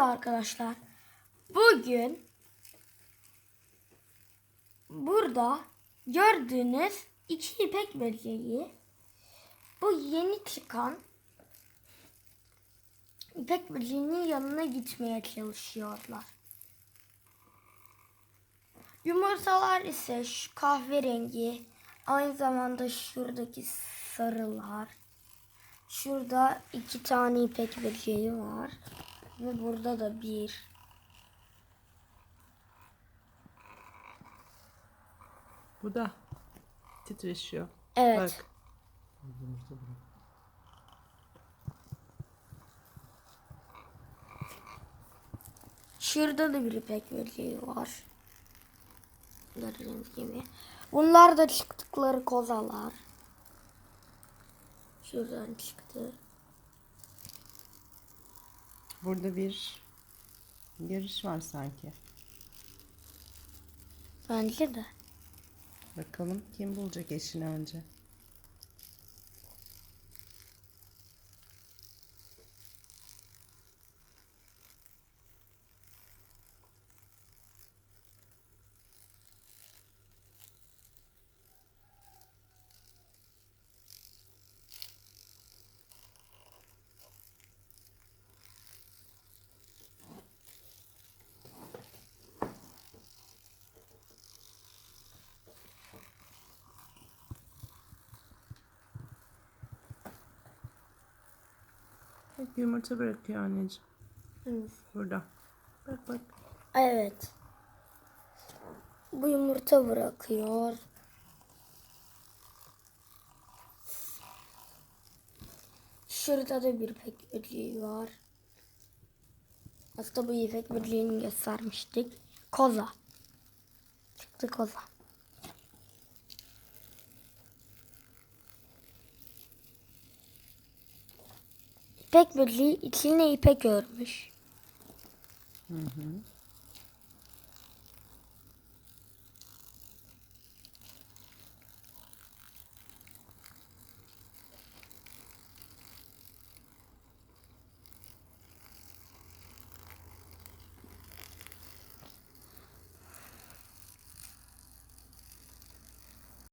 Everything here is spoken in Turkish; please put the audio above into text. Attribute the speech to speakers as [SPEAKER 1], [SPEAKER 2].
[SPEAKER 1] Merhaba arkadaşlar. Bugün burada gördüğünüz iki ipek böceği bu yeni çıkan ipek böceğinin yanına gitmeye çalışıyorlar. Yumurtalar ise şu kahverengi aynı zamanda şuradaki sarılar. Şurada iki tane ipek böceği var. Ve burada da bir.
[SPEAKER 2] Bu da titreşiyor.
[SPEAKER 1] Evet.
[SPEAKER 2] Bak.
[SPEAKER 1] Şurada da bir ipek böceği var. Gördüğünüz gibi. Bunlar da çıktıkları kozalar. Şuradan çıktı.
[SPEAKER 2] Burada bir yarış var sanki.
[SPEAKER 1] Bence de.
[SPEAKER 2] Bakalım kim bulacak eşini önce. Bak yumurta bırakıyor anneciğim. Burada. Bak bak.
[SPEAKER 1] Evet. Bu yumurta bırakıyor. Şurada da bir ipek böceği var. Aslında bu ipek böceğini göstermiştik. Koza. Çıktı koza. İpek böceği içine ipek örmüş.
[SPEAKER 2] Hı hı.